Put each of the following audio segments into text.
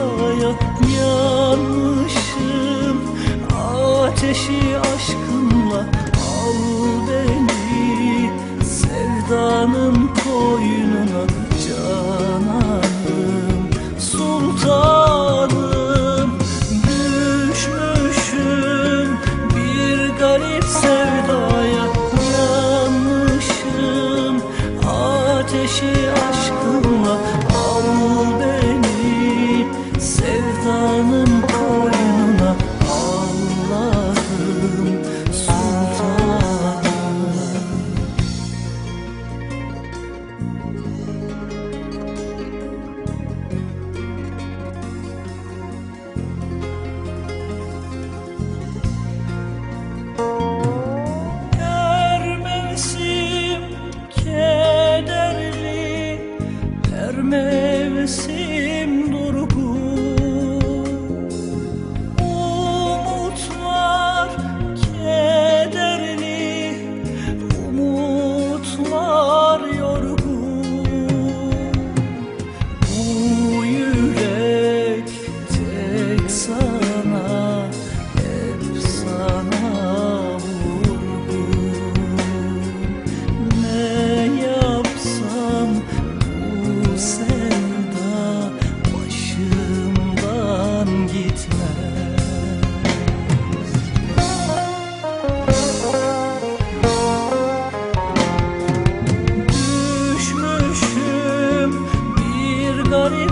Sevdaya yanmışım. Ateşi aşkınla al beni. Sevdanın koynuna canan mevsim kederli her mevsim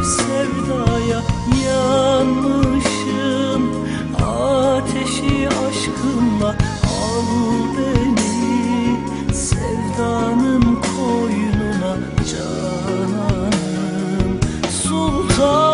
sevdaya yanmışım. Ateşi aşkınla al beni. Sevdanın koynuna cananım. Sultan